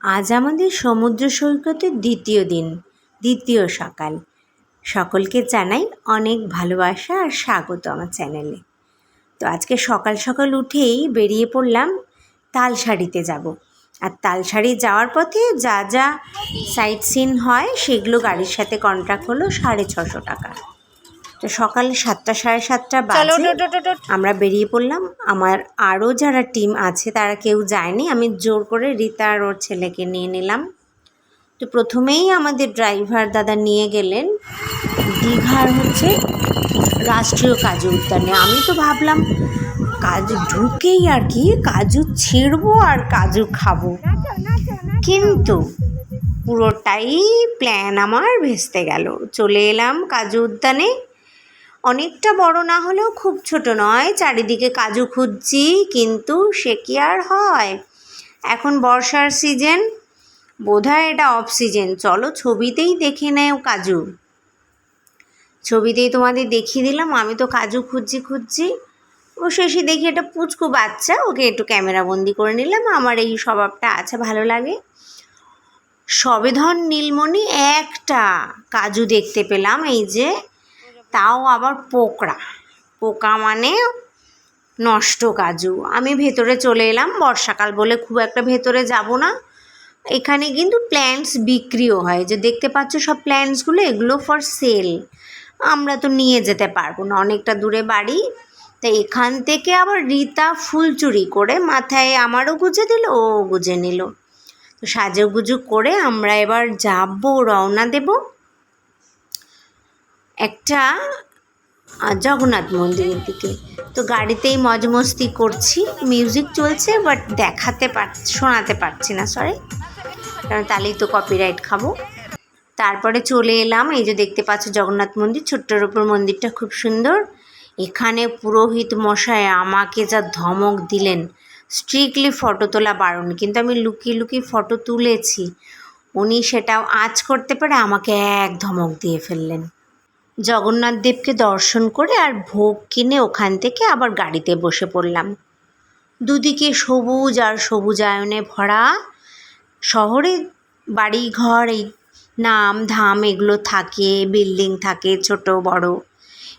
আজ আমাদের সমুদ্র সৈকতের দ্বিতীয় দিন, দ্বিতীয় সকাল। সকলকে জানাই অনেক ভালোবাসা আর স্বাগত আমার চ্যানেলে। তো আজকে সকাল সকাল উঠেই বেরিয়ে পড়লাম তালসারিতে যাব। আর তালসারি যাওয়ার পথে যা যা সাইট সিন হয়, সেগুলো গাড়ির সাথে কন্ট্রাক্ট হলো সাড়ে ছশো টাকা। তো সকাল সাতটা সাড়ে সাতটা বাজে। আমরা বেরিয়ে পড়লাম। আমার আরও যারা টিম আছে তারা কেউ যায়নি। আমি জোর করে রীতা আর ওর ছেলেকে নিয়ে নিলাম। তো প্রথমেই আমাদের ড্রাইভার দাদা নিয়ে গেলেন। দীঘার হচ্ছে রাষ্ট্রীয় কাজু উদ্যানে। আমি তো ভাবলাম কাজু ঢুকেই আর কি কাজু ছিঁড়বো আর কাজু খাব। কিন্তু পুরোটাই প্ল্যান আমার ভেস্তে গেল। চলে এলাম কাজু উদ্যানে। অনেকটা বড় না হলেও খুব ছোট নয়। চারিদিকে কাজু খুঁজছি, কিন্তু সে কি আর হয়? এখন বর্ষার সিজন বোধহয় এটা অফ সিজন চলো ছবিতেই দেখে নেও কাজু। ছবিতেই তোমাদের দেখিয়ে দিলাম, আমি তো কাজু খুঁজছি খুঁজছি। ও শেষে দেখি একটা পুচকু বাচ্চা, ওকে একটু ক্যামেরা বন্দি করে নিলাম। আমার এই স্বভাবটা আছে, ভালো লাগে। সবেধন, নীলমণি একটা কাজু দেখতে পেলাম, এই যে তাও আবার পোকড়া পোকা মানে নষ্ট কাজু। আমি ভেতরে চলে এলাম, বর্ষাকাল বলে খুব একটা ভেতরে যাব না। এখানে কিন্তু প্ল্যান্টস বিক্রিও হয়। যে দেখতে পাচ্ছ সব প্ল্যান্টসগুলো এগুলো ফর সেল আমরা তো নিয়ে যেতে পারব না, অনেকটা দূরে বাড়ি। তা এখান থেকে আবার রীতা ফুল চুরি করে মাথায় আমারও গুজে দিল, ও গুজে নিল। তো সাজুগুজু করে আমরা এবার যাব, রওনা দেবো। একটা জগন্নাথ মন্দিরের দিকে। তো গাড়িতেই মজমস্তি করছি। মিউজিক চলছে, বাট দেখাতে পার, শোনাতে পারছি না সরি কারণ তাহলেই তো কপিরাইট খাব। তারপরে চলে এলাম, এই যে দেখতে পাচ্ছ জগন্নাথ মন্দির ছোট্টর ওপর মন্দিরটা খুব সুন্দর। এখানে পুরোহিত মশাই আমাকে যা ধমক দিলেন স্ট্রিক্টলি ফটো তোলা বারণ, কিন্তু আমি লুকিয়ে লুকিয়ে ফটো তুলেছি। উনি সেটাও আজ করতে পারে আমাকে এক ধমক দিয়ে ফেললেন। জগন্নাথ দেবকে দর্শন করে আর ভোগ কিনে ওখান থেকে আবার গাড়িতে বসে পড়লাম। দুদিকে সবুজ আর সবুজায়নে ভরা শহরে বাড়ি ঘর এই নাম ধাম এগুলো থাকে, বিল্ডিং থাকে ছোট, বড়।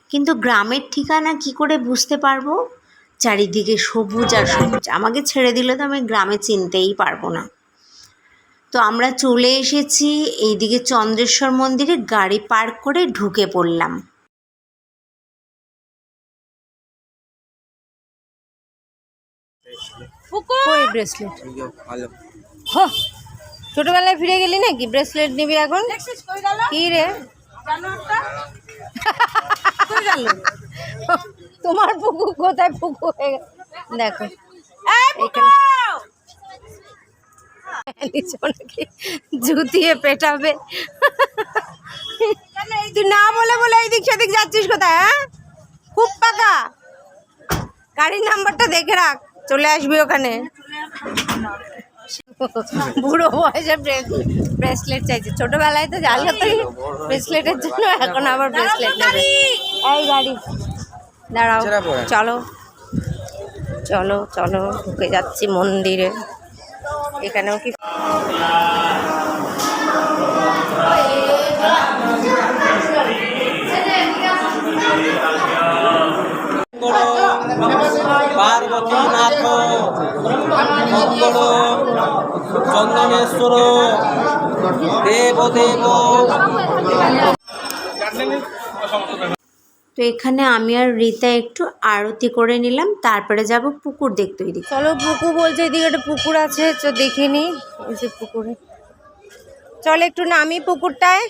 কিন্তু গ্রামের ঠিকানা কি করে বুঝতে পারব? চারিদিকে সবুজ আর সবুজ। আমাকে ছেড়ে দিলে তো আমি গ্রামে চিনতেই পারব না। তো আমরা চলে এসেছি এইদিকে চন্দ্রেশ্বর মন্দিরে গাড়ি পার্ক করে ঢুকে পড়লাম। কই ব্রেসলেট ভালো। হ! ছোটবেলায় ফিরে গেলি নাকি? ব্রেসলেট নিবি এখন? কি রে? তোমার পুকু কোথায়? পুকু হয়ে গেল। দেখো এখানে নিচে জুতিয়ে পেটাবে তুই না বলে বলে এইদিক সেদিক যাচ্ছিস কোথায় হ্যাঁ? খুব পাকা। গাড়ির নাম্বারটা দেখে রাখ চলে আসবি ওখানে। বুড়ো বয়সে ব্রেসলেট চাইছে। ছোটবেলায় তো জাল ব্রেসলেটের জন্য এখন আবার ব্রেসলেট নেবে। এই গাড়ি। দাঁড়াও চলো। চলো চলো ঢুকে যাচ্ছি মন্দিরে। এখানেও কি পার্বতী নাথ মঙ্গল চন্দনেশ্বর দেবদেব তো এখানে আমি আর রীতা একটু আরতি করে নিলাম তারপরে যাব পুকুর দেখতে ওইদিকে। চলো পুকুর বলছে এদিকে একটা পুকুর আছে তো দেখে নি এই যে পুকুরে। চল একটু নামি পুকুরটায়।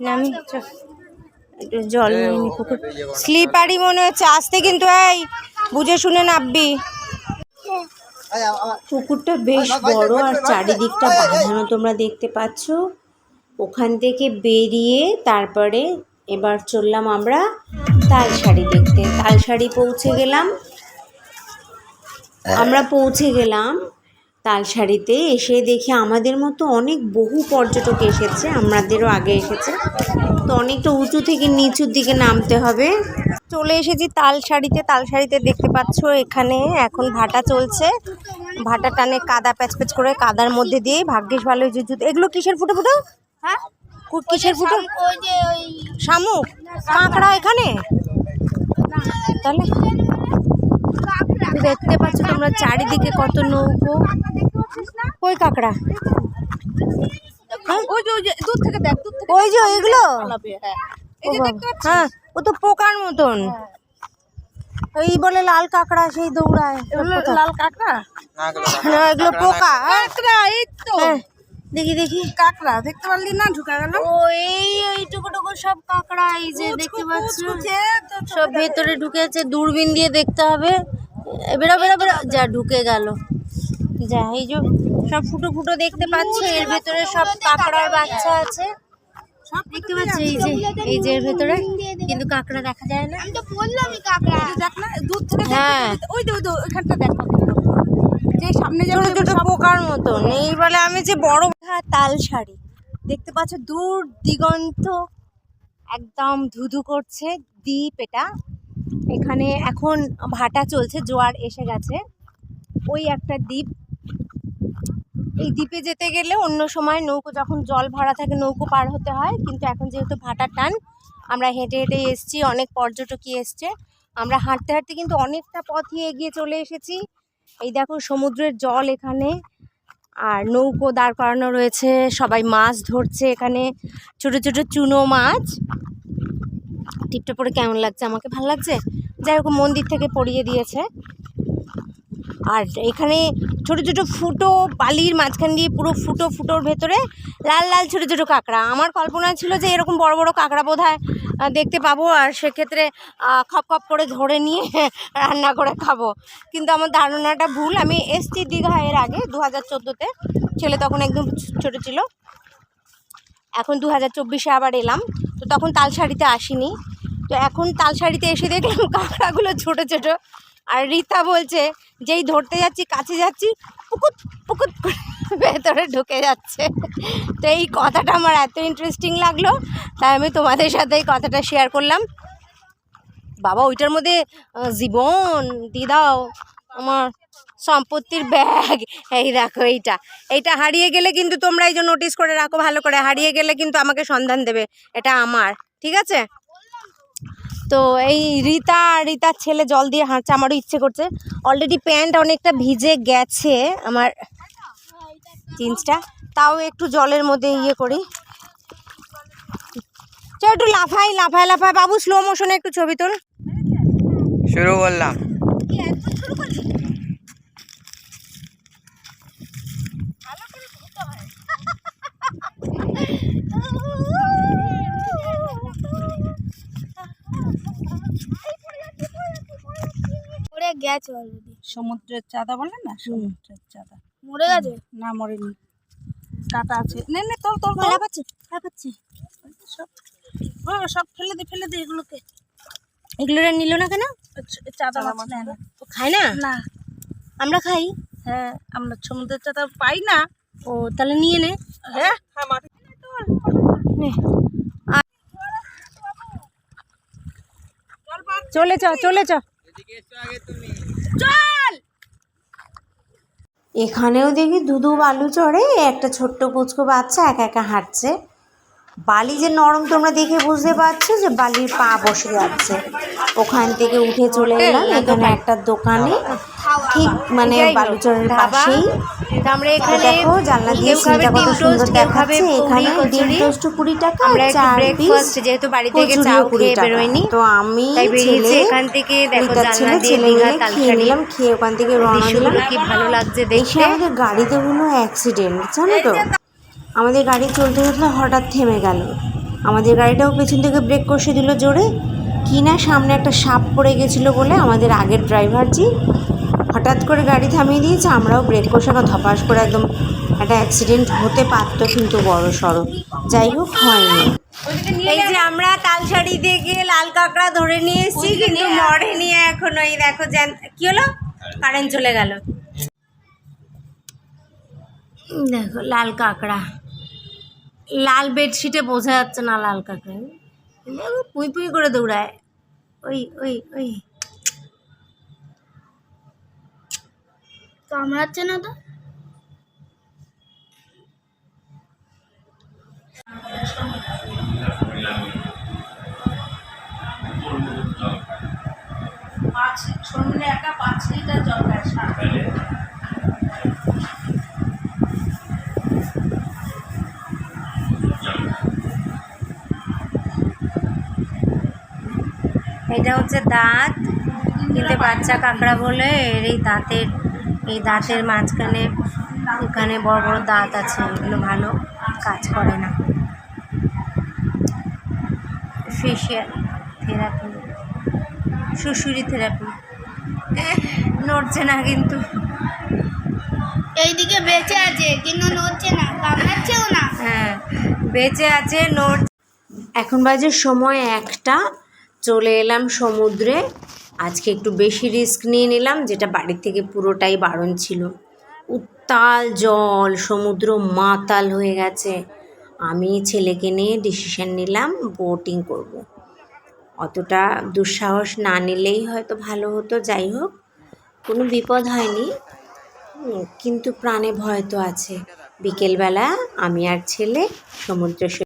নামি জল নিয়ে পুকুর। স্লিপারি মনে হচ্ছে আসতে কিন্তু এই বুঝে শুনে নামবি। পুকুরটা বেশ বড় আর চারিদিকটা বাঁধানো তোমরা দেখতে পাচ্ছ। ওখান থেকে বেরিয়ে তারপরে এবার চললাম আমরা তাল শাড়ি দেখতে। তাল শাড়ি পৌঁছে গেলাম। আমরা পৌঁছে গেলাম তাল শাড়িতে এসে দেখি আমাদের মতো অনেক বহু পর্যটক এসেছে আমাদেরও আগে এসেছে। তো অনেকটা উঁচু থেকে নিচুর দিকে নামতে হবে। চলে এসেছি তাল শাড়িতে তাল শাড়িতে দেখতে পাচ্ছ এখানে এখন ভাটা চলছে। ভাটা টানে কাদা প্যাচ প্যাচ করে কাদার মধ্যে দিয়ে ভাগ্যিস ভালো হয়েছে জুতো এগুলো কিসের ফুটো ফুটো? হ্যাঁ? কিসের ফুটো? ওই যে ওই শামুক? কাঁকড়া এখানে? তাহলে দেখতে পাচ্ছ তোমরা চারিদিকে কত নৌকো। ওই কাঁকড়া। ওই যে ওই যে দূর থেকে দেখ দূর ওই যে ওইগুলো? হ্যাঁ। ও হ্যাঁ ও তো পোকার মতন। এই বলে লাল কাঁকড়া সেই দৌড়ায়। এগুলো লাল কাঁকড়া? না এগুলো পোকা। হ্যাঁ? কাঁকড়া এই তো। হ্যাঁ, দেখি দেখি। কাঁকড়া দেখতে পারলি না? ঢুকা গেল। ও এই এইটুকু টুকু সব কাঁকড়া এই যে দেখতে পাচ্ছ। সব ভেতরে ঢুকেছে দূরবীন দিয়ে দেখতে হবে। বেরো বেরো বেরো। যা ঢুকে গেল। যা এই যে সব ফুটো ফুটো দেখতে পাচ্ছ। এর ভেতরে সব কাঁকড়ার বাচ্চা আছে। সব দেখতে পাচ্ছ এই যে এই যে এর ভেতরে। কিন্তু কাঁকড়া দেখা যায় না। আমি তো বললামই কাঁকড়া। দেখ না দূর থেকে হ্যাঁ। ওই যে ওই ওইখানটা দেখ। যে সামনে ছোট যাবে ছোট পোকার মতন। এই বলে আমি যে বড় তাল শাড়ি। দেখতে পাচ্ছ, দূর দিগন্ত একদম ধুধু করছে দ্বীপ এটা। এখানে এখন ভাটা চলছে, জোয়ার এসে গেছে। ওই একটা দ্বীপ। এই দ্বীপে যেতে গেলে অন্য সময় নৌকো, যখন জল ভরা থাকে, নৌকো পার হতে হয়। কিন্তু এখন যেহেতু ভাটার টান, আমরা হেঁটে হেঁটে এসেছি, অনেক পর্যটকই এসছে। আমরা হাঁটতে হাঁটতে কিন্তু অনেকটা পথই এগিয়ে চলে এসেছি। এই দেখো, সমুদ্রের জল এখানে। আর নৌকো দাঁড় করানো রয়েছে, সবাই মাছ ধরছে এখানে, ছোট ছোট চুনো মাছ। টিপটা পরে কেমন লাগছে? আমাকে ভালো লাগছে? যাই হোক, মন্দির থেকে পড়িয়ে দিয়েছে। আর এখানে ছোট ছোট ফুটো বালির মাঝখান দিয়ে পুরো ফুটো ফুটোর ভেতরে লাল লাল ছোট ছোট কাঁকড়া। আমার কল্পনা ছিল যে এরকম বড় বড় কাঁকড়া বোধ দেখতে পাবো আর সেক্ষেত্রে খপ খপ করে ধরে নিয়ে রান্না করে খাব। কিন্তু আমার ধারণাটা ভুল, আমি এসছি দীঘা এর আগে দু হাজার চোদ্দোতে ছেলে তখন একদম ছোট ছিল। এখন দু হাজার চব্বিশে আবার এলাম। তো তখন তালশাড়িতে আসিনি। তো এখন তালশাড়িতে এসে দেখলাম কাঁকড়াগুলো ছোট ছোট। আর রীতা বলছে যেই ধরতে যাচ্ছি, কাছে যাচ্ছি, পুকুত পুকুত ভেতরে ঢুকে যাচ্ছে। তো এই কথাটা আমার এত ইন্টারেস্টিং লাগল, তাই আমি তোমাদের সাথে এই কথাটা শেয়ার করলাম। বাবা, ওইটার মধ্যে জীবন দিয়ে দাও আমার সম্পত্তির ব্যাগ এই দেখো এইটা। এইটা হারিয়ে গেলে কিন্তু তোমরা এই যে নোটিস করে রাখো, ভালো করে। হারিয়ে গেলে কিন্তু আমাকে সন্ধান দেবে, এটা আমার, ঠিক আছে? তো এই রীতা রীতার ছেলে জল দিয়ে হাঁটছে আমারও ইচ্ছে করছে। অলরেডি প্যান্ট অনেকটা ভিজে গেছে আমার জিন্সটা তাও একটু জলের মধ্যে ইয়ে করি। চল একটু লাফাই লাফাই লাফাই। বাবু স্লো মোশনে একটু ছবি তোল। শুরু করলাম। মরে গেছে অলরেডি সমুদ্রের চাঁদা বলে না? সমুদ্রের চাঁদা। মরে গেছে? না মরেনি। কাটা আছে। নে নে তোল তোল তোল। লাফাচ্ছে লাফাচ্ছে সব ও, সব ফেলে দে ফেলে দে এগুলোকে। এগুলো নিল না কেন? চ- চাঁদা মাছ নেয় না। ও খায় না? না। আমরা খাই? হ্যাঁ আমরা সমুদ্রের চাঁদা পাই না। ও তাহলে নিয়ে নে। হ্যাঁ? নে। চলে চ চলে চ। এখানেও দেখি দুধু বালু চড়ে একটা ছোট্ট পুচকো বাচ্চা একা একা হাঁটছে। বালি যে নরম তোমরা দেখে বুঝতে পারছ যে বালির পা বসে যাচ্ছে। ওখান থেকে উঠে চলে গেলাম এখানে একটা দোকানে। ঠিক মানে বালুচরের পাশেই। তো আমরা এখানে দেখো জানলা দিয়ে সিনটা কত সুন্দর দেখাচ্ছে। এখানে ডিম টোস্ট কুড়ি টাকা আমরা একটু চার ব্রেকফাস্ট পিস যেহেতু বাড়ি থেকে কুড়ি খেয়ে। বেরোয়নি। তো আমি ছেলে এখান থেকে দেখো জানলা দিয়ে দীঘা খেয়ে নিলাম খেয়ে ওখান থেকে রওনা দিলাম। কি ভালো লাগছে দেখতে? আমাদের গাড়িতে হলো অ্যাক্সিডেন্ট জানো তো? আমাদের গাড়ি চলতে চলতে হঠাৎ থেমে গেল। আমাদের গাড়িটাও পেছন থেকে ব্রেক কষে দিল জোরে। কিনা সামনে একটা সাপ পড়ে গেছিল বলে আমাদের আগের ড্রাইভার জি হঠাৎ করে গাড়ি থামিয়ে দিয়েছে আমরাও ব্রেক কষানো ধপাস করে একদম একটা অ্যাক্সিডেন্ট হতে পারতো কিন্তু বড় সড়ো। যাই হোক হয়নি। এই যে আমরা তালশাড়ি থেকে লাল কাঁকড়া ধরে নিয়ে এসেছি কিন্তু নিয়ে এখন ওই দেখো জ্যান কি হলো? কারেন্ট চলে গেল। দেখো লাল কাঁকড়া। লাল বেডশিটে বোঝা যাচ্ছে না লাল কাঁকড়া। দেখো পুঁই পুই করে দৌড়ায়। ওই ওই ওই। কামড়াচ্ছে না তো? পাঁচ সন্ধ্যে একা পাঁচ লিটার জল খায় এটা হচ্ছে দাঁত। কিন্তু বাচ্চা কাঁকড়া বলে এর এই দাঁতের এই দাঁতের মাঝখানে এখানে বড় বড় দাঁত আছে এগুলো ভালো কাজ করে না। ফেশিয়াল থেরাপি শুশুরি থেরাপি নড়ছে না কিন্তু। এইদিকে বেঁচে আছে কিন্তু নড়ছে না কামড়াচ্ছেও না। হ্যাঁ বেঁচে আছে নড় এখন বাজে সময় একটা চলে এলাম সমুদ্রে। আজকে একটু বেশি রিস্ক নিয়ে নিলাম, যেটা বাড়ির থেকে পুরোটাই বারণ ছিল। উত্তাল জল, সমুদ্র মাতাল হয়ে গেছে। আমি ছেলেকে নিয়ে ডিসিশন নিলাম বোটিং করব। অতটা দুঃসাহস না নিলেই হয়তো ভালো হতো, যাই হোক, কোনো বিপদ হয়নি। কিন্তু প্রাণে ভয় তো আছে। বিকেলবেলা আমি আর ছেলে সমুদ্র